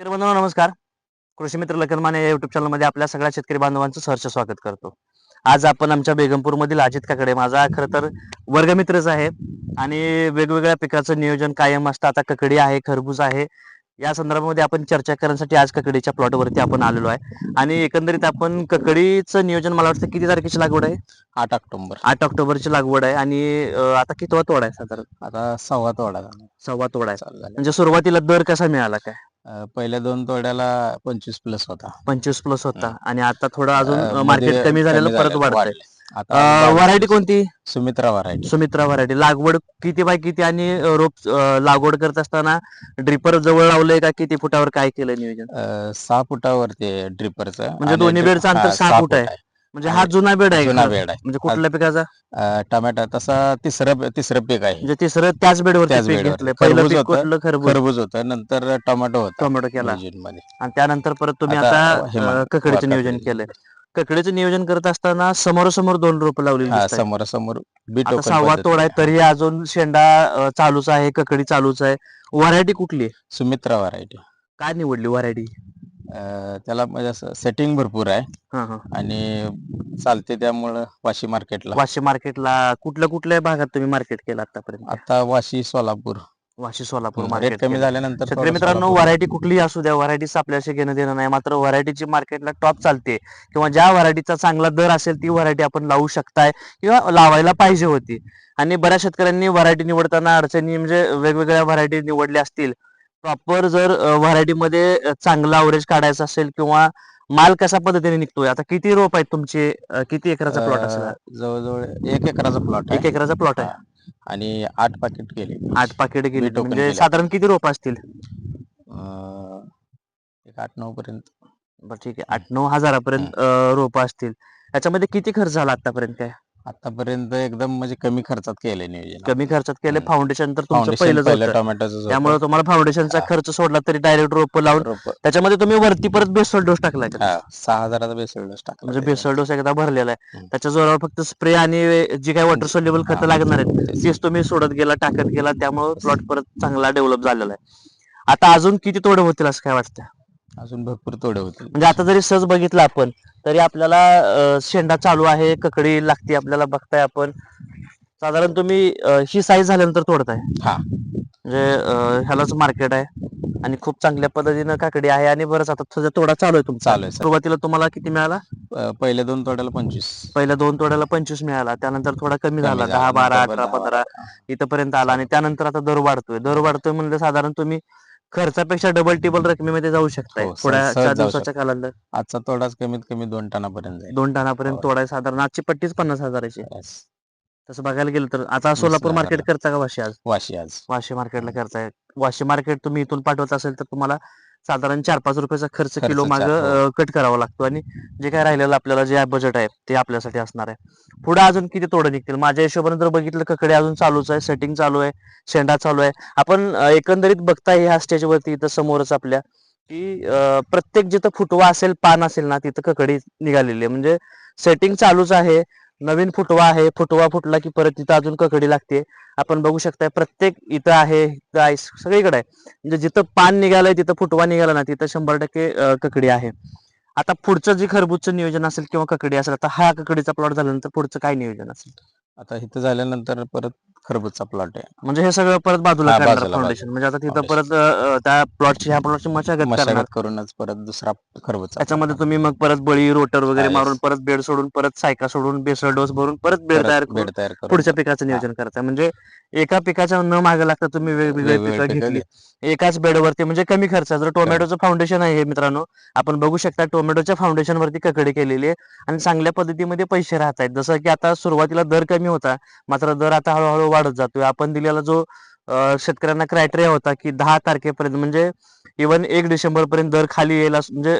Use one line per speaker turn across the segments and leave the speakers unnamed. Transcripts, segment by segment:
बांधवांनो नमस्कार. कृषी मित्र लखन माने या युट्यूब चॅनलमध्ये आपल्या सगळ्या शेतकरी बांधवांचं सहर्ष स्वागत करतो. आज आपण आमच्या बेगमपूर मधील अजित काकडे माझा खरं तर वर्गमित्रच आहे आणि वेगवेगळ्या पिकाचं नियोजन कायम असतं. आता ककडी आहे खरबूज आहे. या संदर्भामध्ये आपण चर्चा करण्यासाठी आज ककडीच्या प्लॉटवरती आपण आलेलो आहे. आणि एकंदरीत आपण ककडीचं नियोजन मला वाटतं किती तारखेची लागवड आहे?
आठ ऑक्टोबर.
आठ ऑक्टोबरची लागवड आहे आणि आता कितवा तोडा आहे साधारण?
आता सव्वा तोडा
सव्वा तोडा आहे. म्हणजे सुरुवातीला दर कसा मिळाला काय?
पहिल्या दोन तोड्याला पंचवीस प्लस होता.
पंचवीस प्लस होता. आणि आता थोडं अजून
अं, मार्केटमध्ये
कमी झालेलं परत वाढतंय.
आता
व्हरायटी कोणती?
सुमित्रा व्हरायटी
सुमित्रा व्हरायटी लागवड किती बाय किती आणि अं, रोप अं, लागवड करत असताना ड्रिपर जवळ लावलंय का? किती फुटावर काय केलं नियोजन?
सहा फुटावरती ड्रिपरचं
म्हणजे दोन्ही बेडचं अंतर सहा फूट आहे. म्हणजे हा जुना बेड आहे
जुना
का?
बेड आहे
म्हणजे कुठल्या पिकाचा
अं, टमाटा तसा तिसरं तिसरं पीक आहे
म्हणजे तिसरं त्याच बेडवर
त्याच
पीक
बेडवरती.
घेतलंय पहिलं
खरबूज
पीक
होतं.
कुठलं खरबूज
खरबूज होतं नंतर टोमॅटो होता
टोमॅटो केला
मध्ये
आणि त्यानंतर परत तुम्ही
आता
आता
हे मा-
अं, ककडीचं
ककडी.
नियोजन केलंय ककडीचं नियोजन करत असताना समोरासमोर दोन रोप लावलेली
हा
दिसतायत.
समोर समोर बी
आता
टोकन
सहावा तोड आहे. तरी अजून शेंडा अं, चालूच आहे ककडी चालूच आहे व्हरायटी कुठली आहे?
सुमित्रा व्हरायटी
काय निवडली व्हरायटी
त्याला म्हणजे असं सेटिंग भरपूर आहे.
हा हा.
आणि चालते त्यामुळं वाशी मार्केटला
वाशी मार्केटला कुठल्या कुठल्या भागात तुम्ही मार्केट केलं आतापर्यंत?
आता वाशी सोलापूर.
वाशी सोलापूर
रेट
मार्केट
कमी झाल्यानंतर
शेतकरी
थोडं
मित्रांनो
सोलापूर-
व्हरायटी कुठलीही असू द्या व्हरायटीच आपल्याशी घेणं देणं नाही. मात्र व्हरायटीची मार्केटला टॉप चालते. किंवा ज्या व्हरायटीचा चांगला दर असेल ती व्हरायटी आपण लावू शकताय किंवा लावायला पाहिजे होती. आणि बऱ्याच शेतकऱ्यांनी व्हरायटी निवडताना अडचणी म्हणजे वेगवेगळ्या व्हरायटी निवडल्या असतील. प्रॉपर जर व्हरायटी मध्ये अं, चांगला अवरेज काढायचा असेल किंवा माल कशा पद्धतीने निघतोय आता किती रोप आहेत तुमचे अं, किती एकराचा प्लॉट असेल हा?
अं, जवळजवळ एक एकराचा प्लॉट
एक एकराचा प्लॉट आहे.
आणि आठ पाकिट केले.
आठ पाकिट गेली
token
म्हणजे
केले.
साधारण किती रोप असतील?
अं, एक आठ नऊ पर्यंत.
बरं ठीक आहे. आठ नऊ हजारापर्यंत रोप असतील. याच्यामध्ये किती खर्च झाला आतापर्यंत काय?
आतापर्यंत एकदम म्हणजे कमी खर्चात केलंय नियोजन
कमी खर्चात केले
हम्म.
फाउंडेशन तर तुमचं पहिलंच
पहिलं
होतं
टोमॅटोचं
त्यामुळे तुम्हाला फाउंडेशनचा
हा.
खर्च सोडला तरी डायरेक्ट रोप लावून त्याच्यामध्ये तुम्ही वरती परत बेसोल डोस टाकलाय का?
सहा हजाराचा बेसल डोस टाकला
म्हणजे
त्याच्यात.
बेसोल डोस एकदा भरलेला आहे
हम्म.
त्याच्या जोरावर फक्त स्प्रे आणि जी काही वॉटर सोल्युबल खतं
हा.
लागणार आहेत
तेच.
तेच तुम्ही सोडत गेला टाकत गेला त्यामुळे प्लॉट परत चांगला डेव्हलप झालेला आहे आता अजून किती तोडे होतील असं काय वाटतं
अजून भरपूर तोडे होतील.
म्हणजे आता जरी सहज बघितलं आपण तरी आपल्याला अं, शेंडा चालू आहे ककडी लागते आपल्याला बघताय आपण. साधारण तुम्ही अं, ही साईज झाल्यानंतर तोडताय.
हा.
म्हणजे अं, ह्यालाच मार्केट आहे आणि खूप चांगल्या पद्धतीनं काकडी आहे आणि बरंच आता तुझा तोडा चालू आहे तुमचा.
चालू आहे सर.
सुरुवातीला तुम्हाला किती मिळाला?
अं, पहिल्या दोन तोड्याला पंचवीस.
पहिल्या दोन तोड्याला पंचवीस मिळाला त्यानंतर थोडा कमी झाला दहा बारा
नंतर
अठरा पंधरा
बारा.
इथपर्यंत आला आणि त्यानंतर आता दर वाढतोय. दर वाढतोय म्हणजे साधारण तुम्ही खर्चापेक्षा डबल टिबल रकमेमध्ये जाऊ शकताय.
हो, सहज-
थोड्या
सहज
चार
जाऊ
दिवसाच्या कालांतर.
आजचा तोडाच कमीत कमी दोन टनापर्यंत जाईल.
दोन टनापर्यंत
हो.
तोडाय साधारण आजची पट्टीच पन्नास हजाराची. तसं बघायला गेलं तर आता सोलापूर. मार्केट करता का वाशी आज?
वाशी आज.
वाशी मार्केटला करताय. वाशी मार्केट तुम्ही इथून पाठवत असेल तर तुम्हाला साधारण चार पाच रुपयाचा खर्च
खर्च
किलो माग
चार, हो.
कट करावा लागतो आणि जे काय राहिलेलं आपल्याला जे बजेट आहे ते आपल्यासाठी असणार आहे. पुढे अजून किती तोडे निघतील? माझ्या हिशोबाने जर बघितलं ककडे अजून चालूच आहे सेटिंग चालू आहे शेंडा चालू आहे. आपण अं, एकंदरीत बघताय ह्या स्टेजवरती इथं समोरच आपल्या की अं, प्रत्येक जिथं फुटवा असेल पान असेल ना तिथं ककडी निघालेली आहे. म्हणजे सेटिंग चालूच आहे. नवीन फुटवा आहे. फुटवा फुटला की परत तिथं अजून ककडी लागते. आपण बघू शकताय प्रत्येक इथं आहे इथं आहे सगळीकडे आहे. म्हणजे जिथं पान निघालंय तिथं फुटवा निघाला ना तिथं शंभर टक्के ककडी आहे. आता पुढचं जे खरबूजचं नियोजन असेल किंवा ककडी असेल आता हा ककडीचा प्लॉट झाल्यानंतर पुढचं काय नियोजन असेल?
आता इथं झाल्यानंतर परत खरबूजचा प्लॉट आहे.
म्हणजे हे सगळं परत बाजूला
हा,
करणार
बाजूला,
फाउंडेशन म्हणजे आता तिथं. परत अं, त्या प्लॉटची ह्या प्लॉटची मशागत करणार.
मशागत करूनच परत दुसरा खरबूजचा
त्याच्यामध्ये तुम्ही मग परत बळी रोटर वगैरे मारून. परत बेड सोडून परत सायका सोडून बेसळ डोस भरून परत बेड तयार करून
बेड तयार करून
पुढच्या पिकाचं नियोजन करताय. म्हणजे एका पिकाच्या न मागे लागता तुम्ही वेगवेगळे
वेगवेगळे
पिकं
पिकं
घेतली. एकाच बेडवरती म्हणजे कमी खर्च जर टोमॅटोचं फाउंडेशन आहे हे मित्रांनो. आपण बघू शकता टोमॅटोच्या फाउंडेशन वरती ककडी केलेली आहे. आणि चांगल्या पद्धतीमध्ये पैसे राहत आहेत जसं की आता सुरुवातीला दर कमी होता. मात्र दर आता हळूहळू वाढत जातोय. आपण दिलेला जो शेतकऱ्यांना क्रायटेरिया होता की दहा तारखेपर्यंत म्हणजे इव्हन एक डिसेंबर पर्यंत दर खाली येईल म्हणजे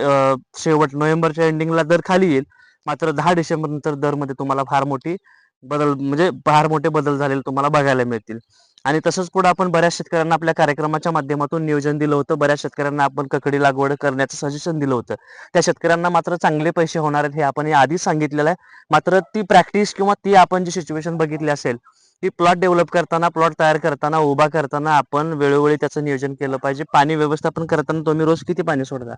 शेवट नोव्हेंबरच्या एंडिंगला दर खाली येईल. मात्र दहा डिसेंबर नंतर दरमध्ये तुम्हाला फार मोठी बदल म्हणजे फार मोठे बदल झालेले तुम्हाला बघायला मिळतील. आणि तसंच पुढे आपण बऱ्याच शेतकऱ्यांना आपल्या कार्यक्रमाच्या माध्यमातून नियोजन दिलं होतं. बऱ्याच शेतकऱ्यांना आपण ककडी लागवड करण्याचं सजेशन दिलं होतं. त्या शेतकऱ्यांना मात्र चांगले पैसे होणार आहेत हे आपण या आधीच सांगितलेलं आहे. मात्र ती प्रॅक्टिस किंवा ती आपण जी सिच्युएशन बघितली असेल की प्लॉट डेव्हलप करताना प्लॉट तयार करताना उभा करताना आपण वेळोवेळी त्याचं नियोजन केलं पाहिजे. पाणी व्यवस्थापन करताना तुम्ही रोज किती पाणी सोडता?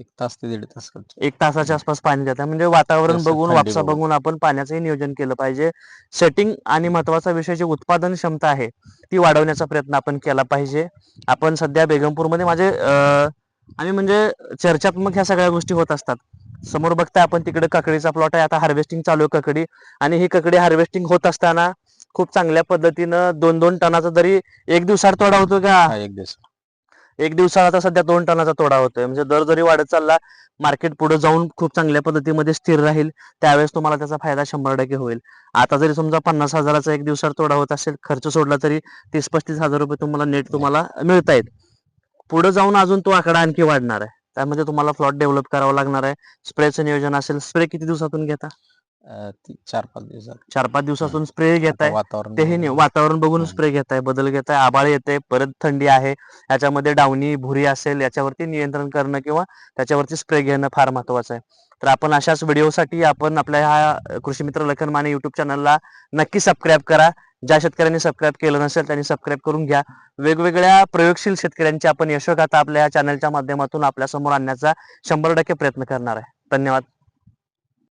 एक तास ते दीड तास
एक तासाच्या आसपास पाणी देता. म्हणजे वातावरण बघून वापसा
बघून.
आपण पाण्याचंही नियोजन केलं पाहिजे. सेटिंग आणि महत्त्वाचा विषय जी उत्पादन क्षमता आहे ती वाढवण्याचा प्रयत्न आपण केला पाहिजे. आपण सध्या बेगमपूरमध्ये माझे आम्ही म्हणजे चर्चात्मक ह्या सगळ्या गोष्टी होत असतात. समोर बघताय आपण तिकडे ककडीचा प्लॉट आहे. आता हार्वेस्टिंग चालू आहे ककडी. आणि ही ककडी हार्वेस्टिंग होत असताना खूप चांगल्या पद्धतीनं दोन दोन टनाचा जरी एक दिवसात तोडा होतो का?
हा एक दिवस.
एक दिवसाला आता सध्या दोन टनाचा तोडा होतोय. म्हणजे दर जरी वाढत चालला मार्केट पुढे जाऊन खूप चांगल्या पद्धतीमध्ये स्थिर राहील त्यावेळेस तुम्हाला त्याचा फायदा शंभर टक्के होईल. आता जरी समजा पन्नास हजाराचा एक दिवसात तोडा होत असेल खर्च सोडला तरी तीस पस्तीस हजार रुपये तुम्हाला नेट तुम्हाला मिळतायत पुढे जाऊन अजून तो आकडा आणखी वाढणार आहे. त्यामध्ये तुम्हाला प्लॉट डेव्हलप करावा लागणार आहे. स्प्रेचं नियोजन असेल स्प्रे किती दिवसातून घेता?
चार पाच दिवसात.
चार पाच दिवसातून स्प्रे घेताय
वातावरण
नाही वातावरण बघून. स्प्रे घेताय बदल घेताय आबाळ येते परत थंडी आहे याच्यामध्ये डावणी भुरी असेल याच्यावरती नियंत्रण करणं किंवा त्याच्यावरती स्प्रे घेणं फार महत्वाचं आहे. तर आपण अशाच व्हिडिओसाठी आपण आपल्या ह्या कृषी मित्र लखन माने युट्यूब चॅनलला नक्की सबस्क्राईब करा. ज्या शेतकऱ्यांनी सबस्क्राईब केलं नसेल त्यांनी सबस्क्राईब करून घ्या. वेगवेगळ्या प्रयोगशील शेतकऱ्यांची आपण यशोगाथा आपल्या या चॅनलच्या माध्यमातून आपल्यासमोर आणण्याचा शंभर टक्के प्रयत्न करणार आहे. धन्यवाद.